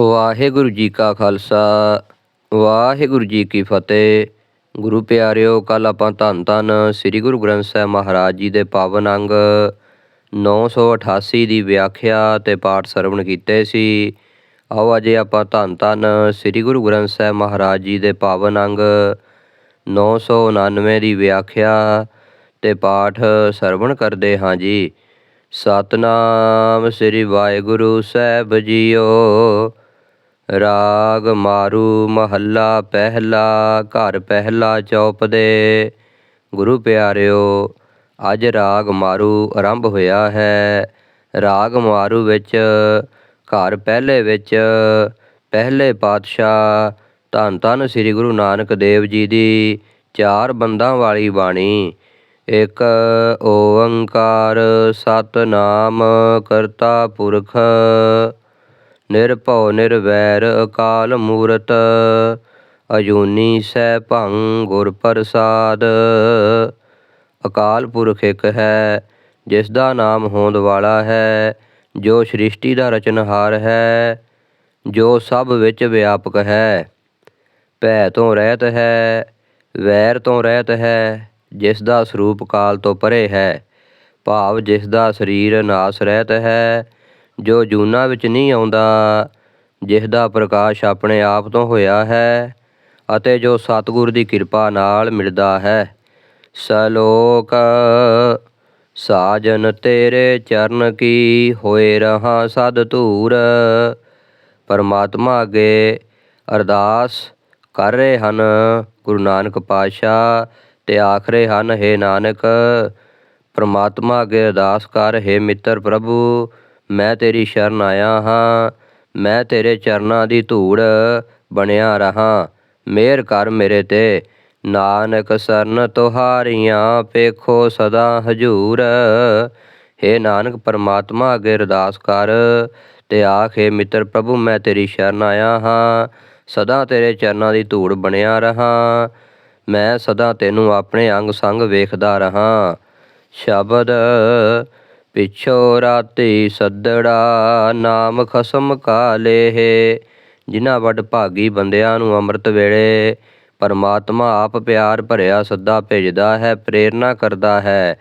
ਵਾਹਿਗੁਰੂ ਜੀ ਕਾ ਖਾਲਸਾ, ਵਾਹਿਗੁਰੂ ਜੀ ਕੀ ਫਤਿਹ। ਗੁਰੂ ਪਿਆਰਿਓ ਕੱਲ ਆਪਾਂ ਧੰਨ ਧੰਨ ਸ੍ਰੀ ਗੁਰੂ ਗ੍ਰੰਥ ਸਾਹਿਬ ਮਹਾਰਾਜ ਜੀ ਦੇ ਪਾਵਨ ਅੰਗ 988 ਦੀ ਵਿਆਖਿਆ ਤੇ ਪਾਠ ਸਰਵਣ ਕੀਤੇ ਸੀ। ਆਓ ਅਜੇ ਆਪਾਂ ਧੰਨ ਧੰਨ ਸ੍ਰੀ ਗੁਰੂ ਗ੍ਰੰਥ ਸਾਹਿਬ ਮਹਾਰਾਜ ਜੀ ਦੇ ਪਾਵਨ ਅੰਗ 999 ਦੀ ਵਿਆਖਿਆ ਤੇ ਪਾਠ ਸਰਵਣ ਕਰਦੇ ਹਾਂ ਜੀ। ਸਤਨਾਮ ਸ੍ਰੀ ਵਾਹਿਗੁਰੂ ਸਾਹਿਬ ਜੀਓ। ਰਾਗ ਮਾਰੂ ਮਹੱਲਾ ਪਹਿਲਾ, ਘਰ ਪਹਿਲਾ ਚੌਪਦੇ। ਗੁਰੂ ਪਿਆਰਿਓ, ਅੱਜ ਰਾਗ ਮਾਰੂ ਆਰੰਭ ਹੋਇਆ ਹੈ। ਰਾਗ ਮਾਰੂ ਵਿੱਚ, ਘਰ ਪਹਿਲੇ ਵਿੱਚ, ਪਹਿਲੇ ਪਾਤਸ਼ਾਹ, ਧੰਨ ਧੰਨ ਸ੍ਰੀ ਗੁਰੂ ਨਾਨਕ ਦੇਵ ਜੀ ਦੀ ਚਾਰ ਬੰਦਾਂ ਵਾਲੀ ਬਾਣੀ। ਇੱਕ ਓੰਕਾਰ ਸਤਨਾਮ ਕਰਤਾ ਪੁਰਖ ਨਿਰਭਉ ਨਿਰਵੈਰ ਅਕਾਲ ਮੂਰਤ ਅਜੂਨੀ ਸੈਭੰ ਗੁਰ ਪ੍ਰਸਾਦ। ਅਕਾਲ ਪੁਰਖ ਇੱਕ ਹੈ, ਜਿਸ ਦਾ ਨਾਮ ਹੋਂਦ ਵਾਲਾ ਹੈ, ਜੋ ਸ੍ਰਿਸ਼ਟੀ ਦਾ ਰਚਨਹਾਰ ਹੈ, ਜੋ ਸਭ ਵਿੱਚ ਵਿਆਪਕ ਹੈ। ਭੈ ਤੋਂ ਰਹਿਤ ਹੈ, ਵੈਰ ਤੋਂ ਰਹਿਤ ਹੈ, ਜਿਸ ਦਾ ਸਰੂਪ ਕਾਲ ਤੋਂ ਪਰੇ ਹੈ। ਭਾਵ ਜਿਸ ਦਾ ਸਰੀਰ ਨਾਸ ਰਹਿਤ ਹੈ ਜੋ ਜੂਨਾ ਵਿੱਚ ਨਹੀਂ ਆਉਂਦਾ, ਜਿਸ ਦਾ ਪ੍ਰਕਾਸ਼ ਆਪਣੇ ਆਪ ਤੋਂ ਹੋਇਆ ਹੈ ਅਤੇ ਜੋ ਸਤਿਗੁਰ ਦੀ ਕਿਰਪਾ ਨਾਲ ਮਿਲਦਾ ਹੈ। ਸਲੋਕ, ਸਾਜਨ ਤੇਰੇ ਚਰਨ ਕੀ ਹੋਏ ਰਹਾ ਸਦ ਧੂਰ ਪਰਮਾਤਮਾ ਅੱਗੇ ਅਰਦਾਸ ਕਰ ਰਹੇ ਹਨ। ਗੁਰੂ ਨਾਨਕ ਪਾਤਸ਼ਾਹ ਤੇ ਆਖਰੇ ਹਨ, ਹੈ ਨਾਨਕ, ਪਰਮਾਤਮਾ ਅੱਗੇ ਅਰਦਾਸ ਕਰ, ਹੈ ਮਿੱਤਰ ਪ੍ਰਭੂ ਮੈਂ ਤੇਰੀ ਸ਼ਰਨ ਆਇਆ ਹਾਂ, ਮੈਂ ਤੇਰੇ ਚਰਨਾਂ ਦੀ ਧੂੜ ਬਣਿਆ ਰਹਾ। ਮਿਹਰ ਕਰ ਮੇਰੇ ਤੇ, ਨਾਨਕ ਸਰਨ ਤੁਹਾਰੀਆਂ ਪੇਖੋ ਸਦਾ ਹਜੂਰ। ਹੈ ਨਾਨਕ, ਪਰਮਾਤਮਾ ਅੱਗੇ ਅਰਦਾਸ ਕਰ ਤੇ ਆਖੇ ਮਿੱਤਰ ਪ੍ਰਭੂ, ਮੈਂ ਤੇਰੀ ਸ਼ਰਨ ਆਇਆ ਹਾਂ, ਸਦਾ ਤੇਰੇ ਚਰਨਾਂ ਦੀ ਧੂੜ ਬਣਿਆ ਰਹਾ। ਮੈਂ ਸਦਾ ਤੈਨੂੰ ਆਪਣੇ ਅੰਗ ਸੰਗ ਵੇਖਦਾ ਰਹਾ। ਸ਼ਬਦ ਪਿਛੋ ਰਾਤੀ ਸੱਦੜਾ ਨਾਮ ਖਸਮ ਕਾਲੇ ਜਿਨ੍ਹਾਂ ਵੱਡ ਭਾਗੀ ਬੰਦਿਆਂ ਨੂੰ ਅੰਮ੍ਰਿਤ ਵੇਲੇ, ਪਰਮਾਤਮਾ ਆਪ ਪਿਆਰ ਭਰਿਆ ਸੱਦਾ ਭੇਜਦਾ ਹੈ ਪ੍ਰੇਰਣਾ ਕਰਦਾ ਹੈ।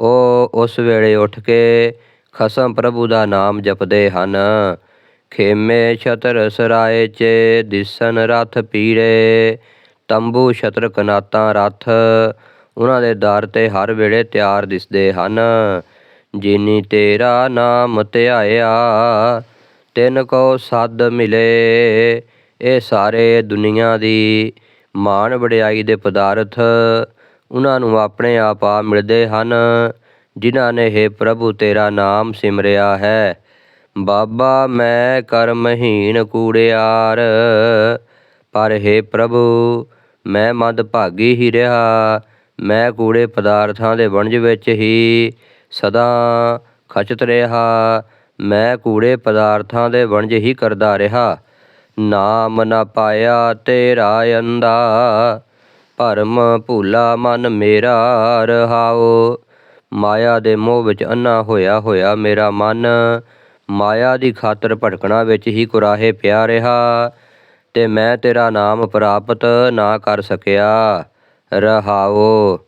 ਉਹ ਉਸ ਵੇਲੇ ਉੱਠ ਕੇ ਖਸਮ ਪ੍ਰਭੂ ਦਾ ਨਾਮ ਜਪਦੇ ਹਨ। ਖੇਮੇ ਛਤਰ ਸਰਾਏ ਚ, ਦਿਸਨ ਰਥ ਪੀੜੇ ਤੰਬੂ ਛਤਰ ਕਨਾਤਾਂ ਰਥ ਉਹਨਾਂ ਦੇ ਦਰ ਤੇ ਹਰ ਵੇਲੇ ਤਿਆਰ ਦਿਸਦੇ ਹਨ। ਜਿਨੀ ਤੇਰਾ ਨਾਮ ਧਿਆਇਆ, ਤਿਨ ਕੋ ਸਦ ਮਿਲੇ। ਇਹ ਸਾਰੇ ਦੁਨੀਆ ਦੀ ਮਾਣ ਵਡਿਆਈ ਦੇ ਪਦਾਰਥ, ਉਹਨਾਂ ਨੂੰ ਆਪਣੇ ਆਪ ਆ ਮਿਲਦੇ ਹਨ, ਜਿਨ੍ਹਾਂ ਨੇ ਹੈ ਪ੍ਰਭੂ ਤੇਰਾ ਨਾਮ ਸਿਮਰਿਆ ਹੈ। ਬਾਬਾ, ਮੈਂ ਕਰਮਹੀਣ ਕੂੜਿਆਰ, ਪਰ ਹੈ ਪ੍ਰਭੂ, ਮੈਂ ਮਦ ਭਾਗੀ ਹੀ ਰਿਹਾ। ਮੈਂ ਕੂੜੇ ਪਦਾਰਥਾਂ ਦੇ ਵਣਜ ਵਿੱਚ ਹੀ ਸਦਾ ਖਚਤ ਰਿਹਾ, ਮੈਂ ਕੂੜੇ ਪਦਾਰਥਾਂ ਦੇ ਵਣਜ ਹੀ ਕਰਦਾ ਰਿਹਾ। ਨਾਮ ਨਾ ਪਾਇਆ ਤੇਰਾ ਅੰਦਾ ਭਰਮ ਭੂਲਾ ਮਨ ਮੇਰਾ ਰਹਾਓ ਮਾਇਆ ਦੇ ਮੋਹ ਵਿੱਚ ਅੰਨਾ ਹੋਇਆ ਹੋਇਆ ਮੇਰਾ ਮਨ, ਮਾਇਆ ਦੀ ਖਾਤਰ ਭਟਕਣਾ ਵਿੱਚ ਹੀ ਕੁਰਾਹੇ ਪਿਆ ਰਿਹਾ। ਤੇ ਮੈਂ ਤੇਰਾ ਨਾਮ ਪ੍ਰਾਪਤ ਨਾ ਕਰ ਸਕਿਆ ਰਹਾਓ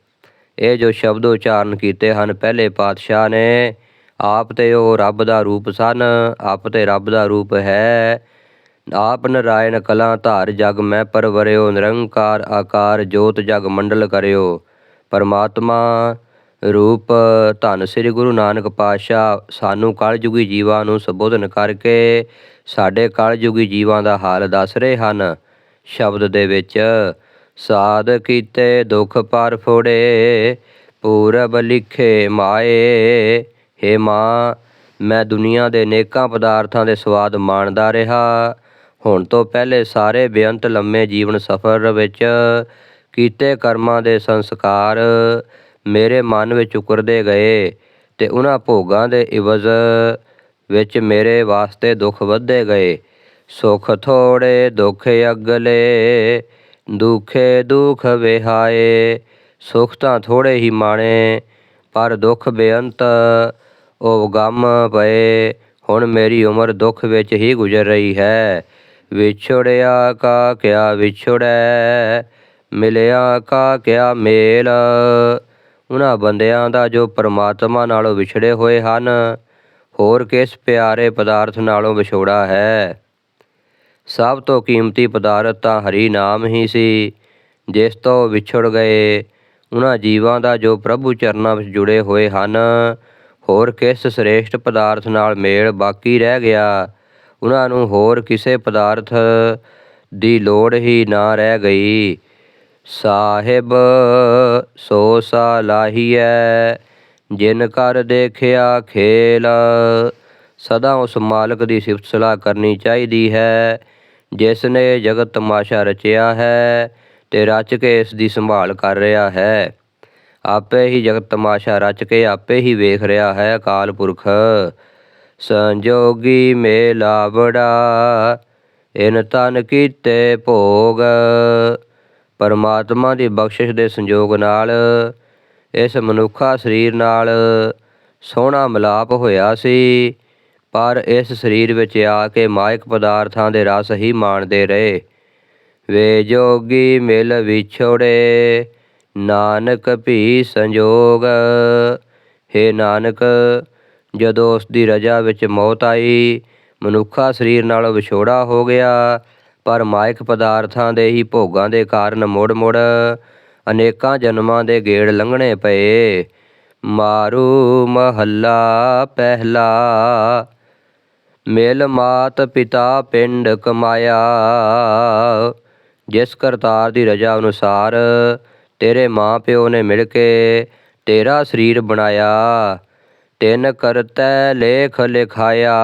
ਇਹ ਜੋ ਸ਼ਬਦ ਉਚਾਰਨ ਕੀਤੇ ਹਨ, ਪਹਿਲੇ ਪਾਤਸ਼ਾਹ ਨੇ, ਆਪ ਤੇ ਉਹ ਰੱਬ ਦਾ ਰੂਪ ਸਨ, ਆਪ ਤੇ ਰੱਬ ਦਾ ਰੂਪ ਹੈ। ਆਪ ਨਰਾਇਣ ਕਲਾ ਧਾਰ ਜਗ ਮੈਂ ਪਰਵਰਿਓ, ਨਿਰੰਕਾਰ ਆਕਾਰ ਜੋਤ ਜਗ ਮੰਡਲ ਕਰਿਓ। ਪਰਮਾਤਮਾ ਰੂਪ ਧੰਨ ਸ੍ਰੀ ਗੁਰੂ ਨਾਨਕ ਪਾਤਸ਼ਾਹ, ਸਾਨੂੰ ਕਲਯੁਗੀ ਜੀਵਾਂ ਨੂੰ ਸੰਬੋਧਨ ਕਰਕੇ ਸਾਡੇ ਕਲਯੁਗੀ ਜੀਵਾਂ ਦਾ ਹਾਲ ਦੱਸ ਰਹੇ ਹਨ। ਸ਼ਬਦ ਦੇ ਵਿੱਚ ਸਾਧ ਕੀਤੇ ਦੁਖ ਪਰ ਫੋੜੇ, ਪੂਰਬ ਲਿਖੇ ਮਾਏ। ਹੇ ਮਾਂ, ਮੈਂ ਦੁਨੀਆ ਦੇ ਨੇਕਾਂ ਪਦਾਰਥਾਂ ਦੇ ਸਵਾਦ ਮਾਣਦਾ ਰਿਹਾ। ਹੁਣ ਤੋਂ ਪਹਿਲੇ ਸਾਰੇ ਬੇਅੰਤ ਲੰਮੇ ਜੀਵਨ ਸਫਰ ਵਿੱਚ ਕੀਤੇ ਕਰਮਾਂ ਦੇ ਸੰਸਕਾਰ ਮੇਰੇ ਮਨ ਵਿੱਚ ਉਕਰਦੇ ਗਏ ਤੇ ਉਹਨਾਂ ਭੋਗਾਂ ਦੇ ਇਵਜ਼ ਵਿੱਚ ਮੇਰੇ ਵਾਸਤੇ ਦੁੱਖ ਵੱਧਦੇ ਗਏ। ਸੁਖ ਥੋੜੇ, ਦੁੱਖ ਅਗਲੇ ਦੁਖੇ ਦੁਖ ਵਿਹਾਏ, ਸੁਖ ਤਾਂ ਥੋੜੇ ਹੀ ਮਾਣੇ, ਪਰ ਦੁੱਖ ਬੇਅੰਤ ਉਹ ਗਮ ਪਏ। ਹੁਣ ਮੇਰੀ ਉਮਰ ਦੁੱਖ ਵਿੱਚ ਹੀ ਗੁਜ਼ਰ ਰਹੀ ਹੈ। ਵਿਛੜਿਆ ਕਾ ਕਿਆ ਵਿਛੜੈ, ਮਿਲਿਆ ਕਾ ਕਿਆ ਮੇਲ। ਉਹਨਾਂ ਬੰਦਿਆਂ ਦਾ ਜੋ ਪਰਮਾਤਮਾ ਨਾਲੋਂ ਵਿਛੜੇ ਹੋਏ ਹਨ, ਹੋਰ ਕਿਸ ਪਿਆਰੇ ਪਦਾਰਥ ਨਾਲੋਂ ਵਿਛੋੜਾ ਹੈ? ਸਭ ਤੋਂ ਕੀਮਤੀ ਪਦਾਰਥ ਤਾਂ ਹਰੀ ਨਾਮ ਹੀ ਸੀ, ਜਿਸ ਤੋਂ ਵਿਛੜ ਗਏ। ਉਹਨਾਂ ਜੀਵਾਂ ਦਾ ਜੋ ਪ੍ਰਭੂ ਚਰਨਾਂ ਵਿੱਚ ਜੁੜੇ ਹੋਏ ਹਨ, ਹੋਰ ਕਿਸ ਸ੍ਰੇਸ਼ਟ ਪਦਾਰਥ ਨਾਲ ਮੇਲ ਬਾਕੀ ਰਹਿ ਗਿਆ? ਉਹਨਾਂ ਨੂੰ ਹੋਰ ਕਿਸੇ ਪਦਾਰਥ ਦੀ ਲੋੜ ਹੀ ਨਾ ਰਹਿ ਗਈ। ਸਾਹਿਬ, ਸੋ ਸਾ ਜਿਨ ਕਰ ਦੇਖਿਆ ਖੇਲ। ਸਦਾ ਉਸ ਮਾਲਕ ਦੀ ਸਿਫਤ ਸਲਾਹ ਕਰਨੀ ਚਾਹੀਦੀ ਹੈ। ਜਿਸ ਨੇ ਜਗਤ ਤਮਾਸ਼ਾ ਰਚਿਆ ਹੈ ਤੇ ਰਚ ਕੇ ਇਸ ਦੀ ਸੰਭਾਲ ਕਰ ਰਿਹਾ ਹੈ। ਆਪੇ ਹੀ ਜਗਤ ਤਮਾਸ਼ਾ ਰਚ ਕੇ ਆਪੇ ਹੀ ਵੇਖ ਰਿਹਾ ਹੈ ਅਕਾਲ ਪੁਰਖ। ਸੰਜੋਗੀ ਮੇਲਾਵੜਾ ਇਨ ਤਨ ਕੀਤੇ ਭੋਗ। ਪਰਮਾਤਮਾ ਦੀ ਬਖਸ਼ਿਸ਼ ਦੇ ਸੰਜੋਗ ਨਾਲ, ਇਸ ਮਨੁੱਖਾ ਸਰੀਰ ਨਾਲ ਸੋਹਣਾ ਮਿਲਾਪ ਹੋਇਆ ਸੀ। ਪਰ ਇਸ ਸਰੀਰ ਵਿੱਚ ਆ ਕੇ ਮਾਇਕ ਪਦਾਰਥਾਂ ਦੇ ਰਸ ਹੀ ਮਾਣਦੇ ਰਹੇ। ਵੇ ਜੋਗੀ ਮਿਲ ਵਿਛੋੜੇ, ਨਾਨਕ ਭੀ ਸੰਜੋਗ। ਹੇ ਨਾਨਕ, ਜਦੋਂ ਉਸ ਦੀ ਰਜਾ ਵਿੱਚ ਮੌਤ ਆਈ, ਮਨੁੱਖਾ ਸਰੀਰ ਨਾਲੋਂ ਵਿਛੋੜਾ ਹੋ ਗਿਆ, ਪਰ ਮਾਇਕ ਪਦਾਰਥਾਂ ਦੇ ਹੀ ਭੋਗਾਂ ਦੇ ਕਾਰਨ ਮੁੜ-ਮੁੜ ਅਨੇਕਾਂ ਜਨਮਾਂ ਦੇ ਗੇੜ ਲੰਘਣੇ ਪਏ। ਮਾਰੂ ਮਹੱਲਾ ਪਹਿਲਾ ਮਿਲ ਮਾਤ ਪਿਤਾ ਪਿੰਡ ਕਮਾਇਆ। ਜਿਸ ਕਰਤਾਰ ਦੀ ਰਜਾ ਅਨੁਸਾਰ ਤੇਰੇ ਮਾਂ ਪਿਓ ਨੇ ਮਿਲ ਕੇ ਤੇਰਾ ਸਰੀਰ ਬਣਾਇਆ। ਤਿੰਨ ਕਰਤੈ ਲੇਖ ਲਿਖਾਇਆ।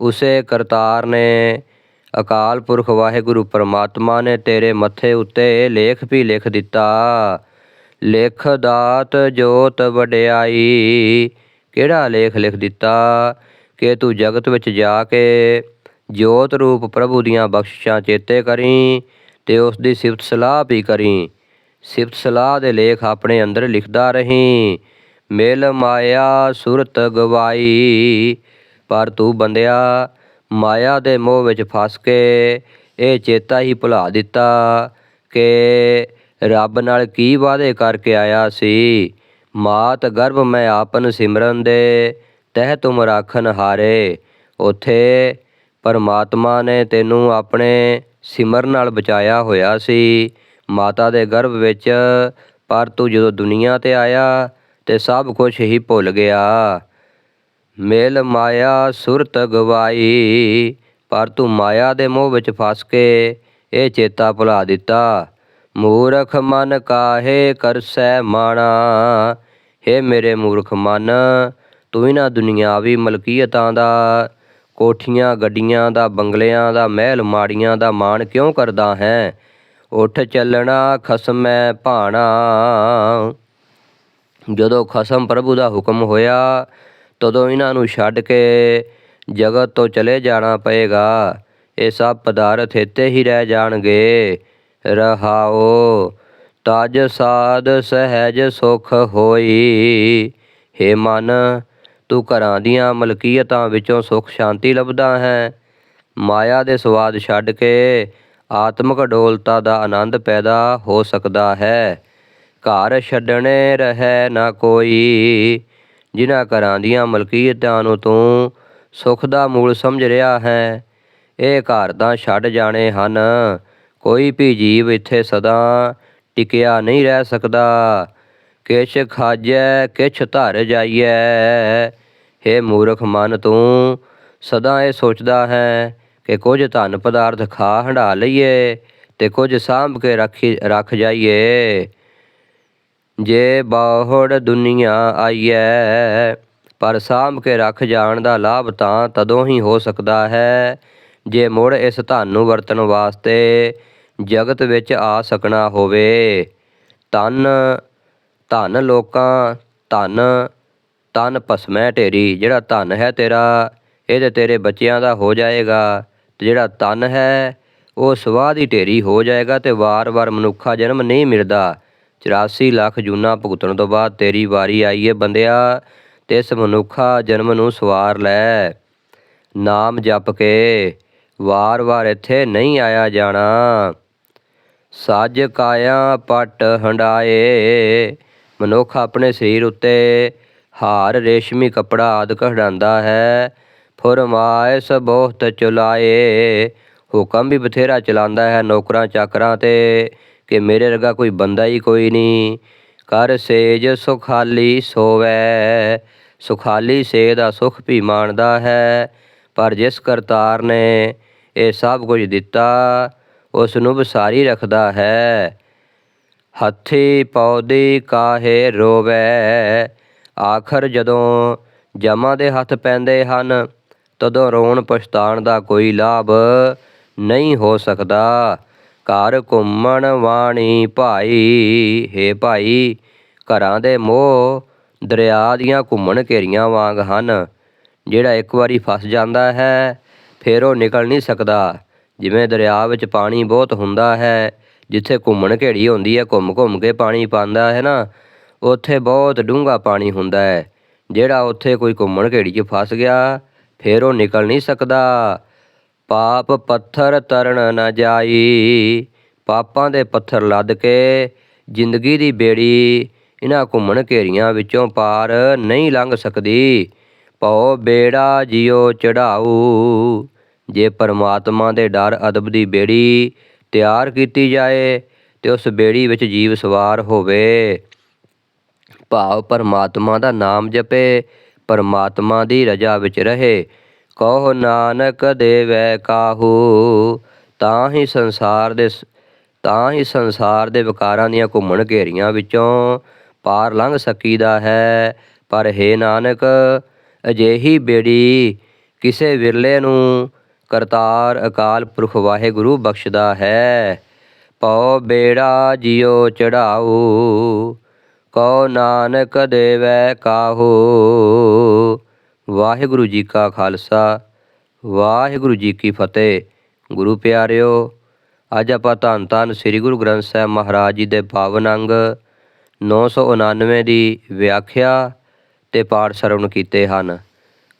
ਉਸੇ ਕਰਤਾਰ ਨੇ ਅਕਾਲ ਪੁਰਖ ਵਾਹਿਗੁਰੂ ਪਰਮਾਤਮਾ ਨੇ ਤੇਰੇ ਮੱਥੇ ਉੱਤੇ ਲੇਖ ਵੀ ਲਿਖ ਦਿੱਤਾ। ਲੇਖ ਦਾਤ ਜੋਤ ਵਡਿਆਈ, ਕਿਹੜਾ ਲੇਖ ਲਿਖ ਦਿੱਤਾ? ਕਿ ਤੂੰ ਜਗਤ ਵਿੱਚ ਜਾ ਕੇ ਜੋਤ ਰੂਪ ਪ੍ਰਭੂ ਦੀਆਂ ਬਖਸ਼ਿਸ਼ਾਂ ਚੇਤੇ ਕਰੀ ਤੇ ਉਸ ਦੀ ਸਿਫਤ ਸਲਾਹ ਵੀ ਕਰੀ। ਸਿਫਤ ਸਲਾਹ ਦੇ ਲੇਖ ਆਪਣੇ ਅੰਦਰ ਲਿਖਦਾ ਰਹੀਂ। ਮਿਲ ਮਾਇਆ ਸੁਰਤ ਗਵਾਈ, ਪਰ ਤੂੰ ਬੰਦਿਆ ਮਾਇਆ ਦੇ ਮੋਹ ਵਿੱਚ ਫਸ ਕੇ ਇਹ ਚੇਤਾ ਹੀ ਭੁਲਾ ਦਿੱਤਾ ਕਿ ਰੱਬ ਨਾਲ ਕੀ ਵਾਅਦੇ ਕਰਕੇ ਆਇਆ ਸੀ। ਮਾਤ ਗਰਭ ਮੈਂ ਆਪਨ ਸਿਮਰਨ ਦੇ ਤਹਿ ਤੁਮ ਰਾਖਨ ਹਾਰੇ। ਉਥੇ ਪਰਮਾਤਮਾ ਨੇ ਤੈਨੂੰ ਆਪਣੇ ਸਿਮਰਨ ਨਾਲ ਬਚਾਇਆ ਹੋਇਆ ਸੀ। ਮਾਤਾ ਦੇ ਗਰਭ ਵਿੱਚ ਪਰ ਤੂੰ ਜਦੋਂ ਦੁਨੀਆ ਤੇ ਆਇਆ ਤੇ ਸਭ ਕੁਝ ਹੀ ਭੁੱਲ ਗਿਆ। ਮੇਲ ਮਾਇਆ ਸੁਰਤ ਗਵਾਈ, ਪਰ ਤੂੰ ਮਾਇਆ ਦੇ ਮੋਹ ਵਿੱਚ ਫਸ ਕੇ ਇਹ ਚੇਤਾ ਭੁਲਾ ਦਿੱਤਾ। ਮੂਰਖ ਮਨ ਕਾਹੇ ਕਰਸੈ ਮਾਣਾ? ਹੇ ਮੇਰੇ ਮੂਰਖ ਮਨ ਤੂੰ ਇਹਨਾਂ ਦੁਨਿਆਵੀ ਮਲਕੀਅਤਾਂ ਦਾ, ਕੋਠੀਆਂ, ਗੱਡੀਆਂ ਦਾ, ਬੰਗਲਿਆਂ ਦਾ, ਮਹਿਲ ਮਾੜੀਆਂ ਦਾ ਮਾਣ ਕਿਉਂ ਕਰਦਾ ਹੈ? ਉੱਠ ਚੱਲਣਾ ਖਸਮੈ ਭਾਣਾ। ਜਦੋਂ ਖਸਮ ਪ੍ਰਭੂ ਦਾ ਹੁਕਮ ਹੋਇਆ, ਤਦੋਂ ਇਹਨਾਂ ਨੂੰ ਛੱਡ ਕੇ ਜਗਤ ਤੋਂ ਚਲੇ ਜਾਣਾ ਪਏਗਾ। ਇਹ ਸਭ ਪਦਾਰਥ ਇੱਥੇ ਹੀ ਰਹਿ ਜਾਣਗੇ। ਰਹਾਓ, ਤਜ ਸਾਧ ਸਹਿਜ ਸੁਖ ਹੋਈ। ਹੇ ਮਨ ਤੂੰ ਘਰਾਂ ਦੀਆਂ ਮਲਕੀਅਤਾਂ ਵਿੱਚੋਂ ਸੁਖ ਸ਼ਾਂਤੀ ਲੱਭਦਾ ਹੈ। ਮਾਇਆ ਦੇ ਸਵਾਦ ਛੱਡ ਕੇ ਆਤਮਿਕ ਡੋਲਤਾ ਦਾ ਆਨੰਦ ਪੈਦਾ ਹੋ ਸਕਦਾ ਹੈ। ਘਰ ਛੱਡਣੇ ਰਹਿ ਨਾ ਕੋਈ। ਜਿਨ੍ਹਾਂ ਘਰਾਂ ਦੀਆਂ ਮਲਕੀਅਤਾਂ ਨੂੰ ਤੂੰ ਸੁਖ ਦਾ ਮੂਲ ਸਮਝ ਰਿਹਾ ਹੈ, ਇਹ ਘਰ ਤਾਂ ਛੱਡ ਜਾਣੇ ਹਨ। ਕੋਈ ਵੀ ਜੀਵ ਇੱਥੇ ਸਦਾ ਟਿਕਿਆ ਨਹੀਂ ਰਹਿ ਸਕਦਾ। ਕਿਛ ਖਾਜੈ, ਕਿਛ ਧਰ ਜਾਈਐ। ਹੇ ਮੂਰਖ ਮਨ ਤੂੰ, ਸਦਾ ਇਹ ਸੋਚਦਾ ਹੈ ਕਿ ਕੁਝ ਧਨ ਪਦਾਰਥ ਖਾ ਹੰਡਾ ਲਈਏ ਤੇ ਕੁਝ ਸਾਂਭ ਕੇ ਰੱਖੀ, ਰੱਖ ਜਾਈਏ। ਜੇ ਬਾਹੜ ਦੁਨੀਆ ਆਈਐ, ਪਰ ਸਾਂਭ ਕੇ ਰੱਖ ਜਾਣ ਦਾ ਲਾਭ ਤਾਂ ਤਦੋਂ ਹੀ ਹੋ ਸਕਦਾ ਹੈ। ਜੇ ਮੁੜ ਇਸ ਧਨ ਨੂੰ ਵਰਤਣ ਵਾਸਤੇ ਜਗਤ ਵਿੱਚ ਆ ਸਕਣਾ ਹੋਵੇ ਤਨ ਧਨ ਲੋਕਾਂ, ਧਨ ਤਨ ਭਸਮੈ ਢੇਰੀ ਜਿਹੜਾ ਧਨ ਹੈ ਤੇਰਾ ਇਹ ਤੇ ਤੇਰੇ ਬੱਚਿਆਂ ਦਾ ਹੋ ਜਾਏਗਾ, ਤੇ ਜਿਹੜਾ ਤਨ ਹੈ, ਉਹ ਸਵਾਹ ਦੀ ਢੇਰੀ ਹੋ ਜਾਏਗਾ, ਤੇ ਵਾਰ-ਵਾਰ ਮਨੁੱਖਾ ਜਨਮ ਨਹੀਂ ਮਿਲਦਾ। 84 ਲੱਖ ਜੂਨਾ ਭੁਗਤਣ ਤੋਂ ਬਾਅਦ ਤੇਰੀ ਵਾਰੀ ਆਈ ਏ ਬੰਦਿਆ ਇਸ ਮਨੁੱਖਾ ਜਨਮ ਨੂੰ ਸਵਾਰ ਲੈ। ਨਾਮ ਜਪ ਕੇ ਵਾਰ-ਵਾਰ ਇੱਥੇ ਨਹੀਂ ਆਇਆ ਜਾਣਾ। ਸੱਜ ਕਾਇਆ ਪਟ ਹੰਡਾਏ ਮਨੁੱਖ ਆਪਣੇ ਸਰੀਰ ਉੱਤੇ ਹਾਰ, ਰੇਸ਼ਮੀ ਕਪੜਾ ਆਦਿ ਕਢਾਉਂਦਾ ਹੈ। ਫਰਮਾਇਸ ਬਹੁਤ ਚੁਲਾਏ। ਹੁਕਮ ਵੀ ਬਥੇਰਾ ਚਲਾਉਂਦਾ ਹੈ ਨੌਕਰਾਂ, ਚਾਕਰਾਂ ਤੇ ਕਿ ਮੇਰੇ ਵਰਗਾ ਕੋਈ ਬੰਦਾ ਹੀ ਕੋਈ ਨਹੀਂ। ਕਰ ਸੇਜ ਸੁਖਾਲੀ ਸੋਵੈ। ਸੁਖਾਲੀ ਸੇ ਦਾ ਸੁਖ ਵੀ ਮਾਣਦਾ ਹੈ। ਪਰ ਜਿਸ ਕਰਤਾਰ ਨੇ ਇਹ ਸਭ ਕੁਝ ਦਿੱਤਾ, ਉਸ ਨੂੰ ਵਿਸਾਰੀ ਰੱਖਦਾ ਹੈ। ਹੱਥੀ ਪੌਦੀ ਕਾਹੇ ਰੋਵੈ? ਆਖਰ ਜਦੋਂ ਜਮਾਂ ਦੇ ਹੱਥ ਪੈਂਦੇ ਹਨ, ਤਦੋਂ ਰੋਣ ਪਛਤਾਣ ਦਾ ਕੋਈ ਲਾਭ ਨਹੀਂ ਹੋ ਸਕਦਾ। ਘਰ ਘੁੰਮਣ ਵਾਣੀ ਭਾਈ, ਹੇ ਭਾਈ, ਘਰਾਂ ਦੇ ਮੋਹ ਦਰਿਆ ਦੀਆਂ ਘੁੰਮਣ ਘੇਰੀਆਂ ਵਾਂਗ ਹਨ। ਜਿਹੜਾ ਇੱਕ ਵਾਰੀ ਫਸ ਜਾਂਦਾ ਹੈ, ਫਿਰ ਉਹ ਨਿਕਲ ਨਹੀਂ ਸਕਦਾ। ਜਿਵੇਂ ਦਰਿਆ ਵਿੱਚ ਪਾਣੀ ਬਹੁਤ ਹੁੰਦਾ ਹੈ ਜਿੱਥੇ ਘੁੰਮਣ ਘੇੜੀ ਹੁੰਦੀ ਹੈ ਘੁੰਮ ਘੁੰਮ ਕੇ ਪਾਣੀ ਪਾਉਂਦਾ ਹੈ ਨਾ, ਉੱਥੇ ਬਹੁਤ ਡੂੰਘਾ ਪਾਣੀ ਹੁੰਦਾ ਹੈ। ਜਿਹੜਾ ਉੱਥੇ ਕੋਈ ਘੁੰਮਣ ਘੇੜੀ 'ਚ ਫਸ ਗਿਆ, ਫਿਰ ਉਹ ਨਿਕਲ ਨਹੀਂ ਸਕਦਾ। ਪਾਪ ਪੱਥਰ ਤਰਨ ਨਾ ਜਾਈ, ਪਾਪਾਂ ਦੇ ਪੱਥਰ ਲੱਦ ਕੇ ਜ਼ਿੰਦਗੀ ਦੀ ਬੇੜੀ ਇਹਨਾਂ ਘੁੰਮਣ ਘੇਰੀਆਂ ਵਿੱਚੋਂ ਪਾਰ ਨਹੀਂ ਲੰਘ ਸਕਦੀ। ਭਉ ਬੇੜਾ ਜਿਉ ਚੜਾਊ ਜੇ ਪਰਮਾਤਮਾ ਦੇ ਡਰ ਅਦਬ ਦੀ ਬੇੜੀ ਤਿਆਰ ਕੀਤੀ ਜਾਏ ਤੇ ਉਸ ਬੇੜੀ ਵਿੱਚ ਜੀਵ ਸਵਾਰ ਹੋਵੇ। ਭਾਵ ਪਰਮਾਤਮਾ ਦਾ ਨਾਮ ਜਪੇ, ਪਰਮਾਤਮਾ ਦੀ ਰਜਾ ਵਿੱਚ ਰਹੇ। ਕਹੋ ਨਾਨਕ ਦੇਵੈ ਕਾਹੂ ਤਾਂ ਹੀ ਸੰਸਾਰ ਦੇ ਸ- ਤਾਂ ਹੀ ਸੰਸਾਰ ਦੇ ਵਿਕਾਰਾਂ ਦੀਆਂ ਘੁੰਮਣ ਘੇਰੀਆਂ ਵਿੱਚੋਂ ਪਾਰ ਲੰਘ ਸਕੀਦਾ ਹੈ। ਪਰ ਹੈ ਨਾਨਕ, ਅਜਿਹੀ ਬੇੜੀ ਕਿਸੇ ਵਿਰਲੇ ਨੂੰ ਕਰਤਾਰ ਅਕਾਲ ਪੁਰਖ ਵਾਹਿਗੁਰੂ ਬਖਸ਼ਦਾ ਹੈ। ਪਉ ਬੇੜਾ ਜਿਉ ਚੜਾਊ, ਕਉ ਨਾਨਕ ਦੇਵੈ ਕਾਹੂ। ਵਾਹਿਗੁਰੂ ਜੀ ਕਾ ਖਾਲਸਾ, ਵਾਹਿਗੁਰੂ ਜੀ ਕੀ ਫਤਿਹ। ਗੁਰੂ ਪਿਆਰਿਓ, ਅੱਜ ਆਪਾਂ ਧੰਨ ਧੰਨ ਸ੍ਰੀ ਗੁਰੂ ਗ੍ਰੰਥ ਸਾਹਿਬ ਮਹਾਰਾਜ ਜੀ ਦੇ ਪਾਵਨ ਅੰਗ 999 ਦੀ ਵਿਆਖਿਆ ਤੇ ਪਾਠ ਸਰਵਣ ਕੀਤੇ ਹਨ।